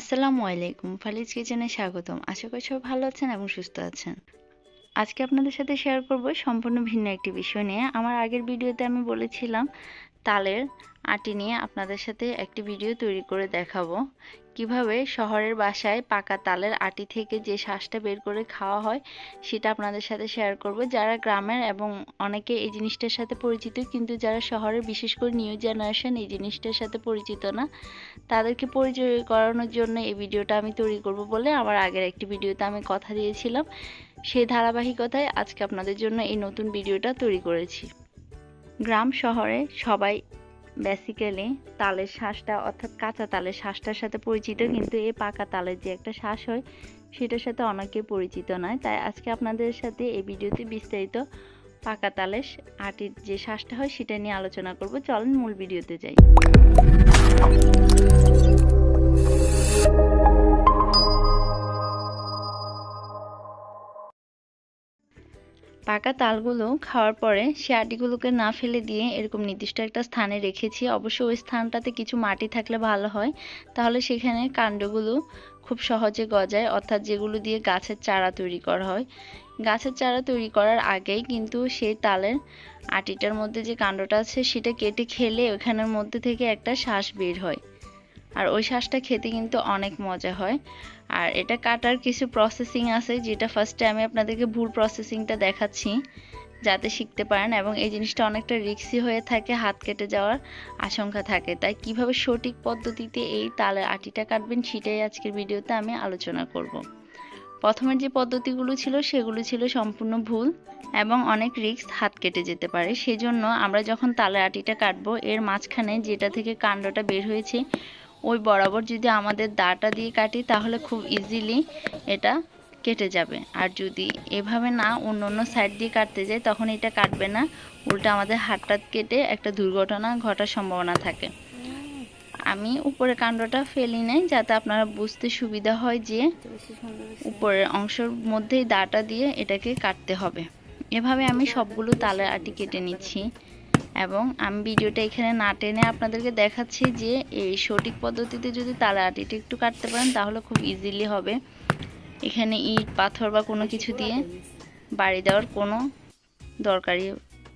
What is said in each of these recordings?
আসসালামু আলাইকুম, ফালিজ কিচেনে স্বাগতম। আশা করি সবাই ভালো আছেন এবং সুস্থ আছেন। আজকে আপনাদের সাথে শেয়ার করব সম্পূর্ণ ভিন্ন একটি বিষয় নিয়ে। আমার আগের ভিডিওতে আমি বলেছিলাম, তালের আটি নিয়ে আপনাদের সাথে একটি ভিডিও তৈরি করে দেখাবো। কীভাবে শহরের বাসায় পাকা তালের আটি থেকে যে শ্বাসটা বের করে খাওয়া হয়, সেটা আপনাদের সাথে শেয়ার করব। যারা গ্রামের এবং অনেকে এই জিনিসটার সাথে পরিচিত, কিন্তু যারা শহরের বিশেষ করে নিউ জেনারেশন এই জিনিসটার সাথে পরিচিত না, তাদেরকে পরিচয় করানোর জন্য এই ভিডিওটা আমি তৈরি করব বলে আমার আগের একটি ভিডিওতে আমি কথা দিয়েছিলাম। সেই ধারাবাহিকতায় আজকে আপনাদের জন্য এই নতুন ভিডিওটা তৈরি করেছি। গ্রাম শহরে সবাই বেসিক্যালি তালের শ্বাসটা, অর্থাৎ কাঁচা তালের শ্বাসটার সাথে পরিচিত, কিন্তু এই পাকা তালের যে একটা শ্বাস হয়, সেটার সাথে অনেকে পরিচিত নয়। তাই আজকে আপনাদের সাথে এই ভিডিওতে বিস্তারিত পাকা তালের আটির যে শ্বাসটা হয়, সেটা নিয়ে আলোচনা করব। চলেন মূল ভিডিওতে যাই। পাকা তালগুলো খাওয়ার পরে সে আটিগুলোকে না ফেলে দিয়ে এরকম নির্দিষ্ট একটা স্থানে রেখেছি। অবশ্য ওই স্থানটাতে কিছু মাটি থাকলে ভালো হয়। তাহলে সেখানে কাণ্ডগুলো খুব সহজে গজায়, অর্থাৎ যেগুলো দিয়ে গাছের চারা তৈরি করা হয়। গাছের চারা তৈরি করার আগেই কিন্তু সেই তালের আটিটার মধ্যে যে কাণ্ডটা আছে, সেটা কেটে খেলে ওখানের মধ্যে থেকে একটা শ্বাস বের হয়। আর ওই শ্বাসটা খেতে কিন্তু অনেক মজা হয়। আর এটা কাটার কিছু প্রসেসিং আছে, যেটা ফার্স্টে আমি আপনাদেরকে ভুল প্রসেসিংটা দেখাচ্ছি, যাতে শিখতে পারেন এবং এই জিনিসটা অনেকটা রিক্সি হয়ে থাকে, হাত কেটে যাওয়ার আশঙ্কা থাকে। তাই কীভাবে সঠিক পদ্ধতিতে এই তালের আটিটা কাটবেন, সেটাই আজকের ভিডিওতে আমি আলোচনা করব। প্রথমের যে পদ্ধতিগুলো ছিল, সেগুলো ছিল সম্পূর্ণ ভুল এবং অনেক রিক্স হাত কেটে যেতে পারে। সেজন্য আমরা যখন তালের আটিটা কাটবো, এর মাঝখানে যেটা থেকে কাণ্ডটা বের হয়েছে ওই বরাবর যদি আমাদের দাটা দিয়ে কাটি, তাহলে খুব ইজিলি এটা কেটে যাবে। আর যদি এভাবে না অন্য অন্য সাইড দিয়ে কাটতে যাই, তখন এটা কাটবে না। উল্টা আমাদের হাতটা কেটে একটা দুর্ঘটনা ঘটার সম্ভাবনা থাকে। আমি উপরে কাণ্ডটা ফেলি নাই, যাতে আপনারা বুঝতে সুবিধা হয় যে উপরের অংশের মধ্যেই দাটা দিয়ে এটাকে কাটতে হবে। এভাবে আমি সবগুলো তালের আটি কেটে নিচ্ছি। এবং আমি ভিডিওটা এখানে না টেনে আপনাদেরকে দেখাচ্ছি যে এই সঠিক পদ্ধতিতে যদি তালা আটিটা একটু কাটতে পারেন, তাহলে খুব ইজিলি হবে। এখানে ইট, পাথর বা কোনো কিছু দিয়ে বাড়ি দেওয়ার কোনো দরকারই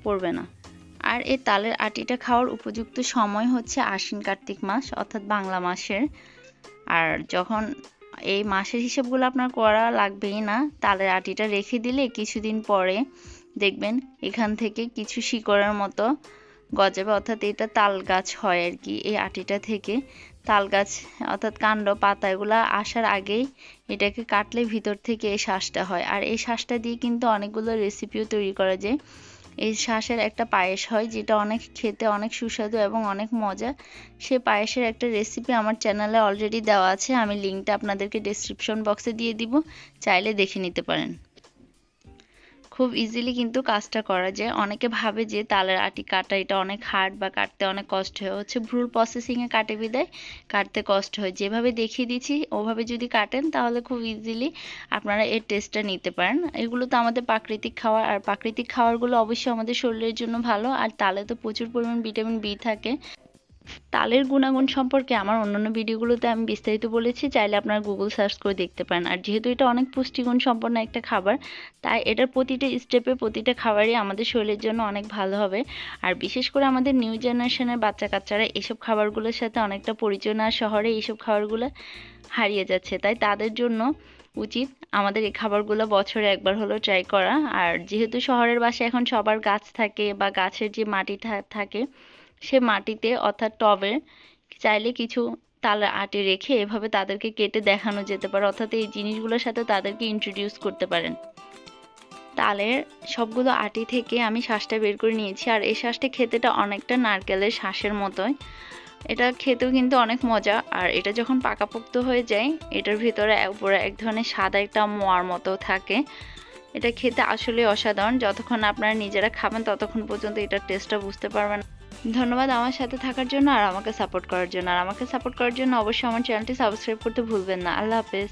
পড়বে না। আর এই তালের আটিটা খাওয়ার উপযুক্ত সময় হচ্ছে আশ্বিন কার্তিক মাস, অর্থাৎ বাংলা মাসের। আর যখন এই মাসের হিসেবগুলো আপনার করা লাগবেই না, তালের আটিটা রেখে দিলে কিছুদিন পরে দেখবেন, এখান থেকে কিছু শিকড়ের মতো গজাবে, অর্থাৎ এটা তাল গাছ হয় আর কি। এই আটিটা থেকে তাল গাছ অর্থাৎ কাণ্ড, পাতা, এগুলো আসার আগেই এটাকে কাটলে ভিতর থেকে এই শ্বাসটা হয়। আর এই শ্বাসটা দিয়ে কিন্তু অনেকগুলো রেসিপিও তৈরি করা যায়। এই শ্বাসের একটা পায়েস হয়, যেটা অনেক খেতে অনেক সুস্বাদু এবং অনেক মজা। সে পায়েসের একটা রেসিপি আমার চ্যানেলে অলরেডি দেওয়া আছে। আমি লিঙ্কটা আপনাদেরকে ডেসক্রিপশন বক্সে দিয়ে দিব। চাইলে দেখে নিতে পারেন। খুব ইজিলি কিন্তু কাজটা করা যায়। অনেকে ভাবে যে তালের আটি কাটা, এটা অনেক হার্ড বা কাটতে অনেক কষ্ট হয়। হচ্ছে ভ্রুর প্রসেসিংয়ে কাটে বিদায় কাটতে কষ্ট হয়। যেভাবে দেখিয়ে দিচ্ছি ওভাবে যদি কাটেন তাহলে খুব ইজিলি আপনারা এর টেস্টটা নিতে পারেন। এগুলো তো আমাদের প্রাকৃতিক খাবার আর প্রাকৃতিক খাবারগুলো অবশ্যই আমাদের শরীরের জন্য ভালো। আর তালে তো প্রচুর পরিমাণ ভিটামিন বি থাকে। তালের গুণাগুণ সম্পর্কে আমার অন্যান্য ভিডিওগুলোতে আমি বিস্তারিত বলেছি, চাইলে আপনারা গুগল সার্চ করে দেখতে পারেন। আর যেহেতু এটা অনেক পুষ্টিগুণ সম্পন্ন একটা খাবার, তাই এটার প্রতিটা স্টেপে প্রতিটা খাবারই আমাদের শরীরের জন্য অনেক ভালো হবে। আর বিশেষ করে আমাদের নিউ জেনারেশনের বাচ্চা কাচ্চারা এইসব খাবারগুলোর সাথে অনেকটা পরিচয় না শহরে এইসব খাবারগুলো হারিয়ে যাচ্ছে। তাই তাদের জন্য উচিত আমাদের এই খাবারগুলো বছরে একবার হলেও ট্রাই করা। আর যেহেতু শহরের বাসায় এখন সবার গাছ থাকে বা গাছের যে মাটি থাকে সে মাটিতে অর্থাৎ টবে চাইলে কিছু তালের আটি রেখে এভাবে তাদেরকে কেটে দেখানো যেতে পারে। অর্থাৎ এই জিনিসগুলোর সাথে তাদেরকে ইন্ট্রোডিউস করতে পারেন। তালের সবগুলো আটি থেকে আমি শ্বাসটা বের করে নিয়েছি। আর এই শ্বাসটা খেতেটা অনেকটা নারকেলের শ্বাসের মতোই। এটা খেতেও কিন্তু অনেক মজা। আর এটা যখন পাকাপোক্ত হয়ে যায়, এটার ভিতরে উপরে এক ধরনের সাদা একটা মোয়ার মতো থাকে। এটা খেতে আসলে অসাধারণ। যতক্ষণ আপনারা নিজেরা খাবেন, ততক্ষণ পর্যন্ত এটার টেস্টটা বুঝতে পারবেন ধন্যবাদ আমার সাথে থাকার জন্য আর আমাকে সাপোর্ট করার জন্য। আর আমাকে সাপোর্ট করার জন্য অবশ্যই আমার চ্যানেলটি সাবস্ক্রাইব করতে ভুলবেন না। আল্লাহ হাফেজ।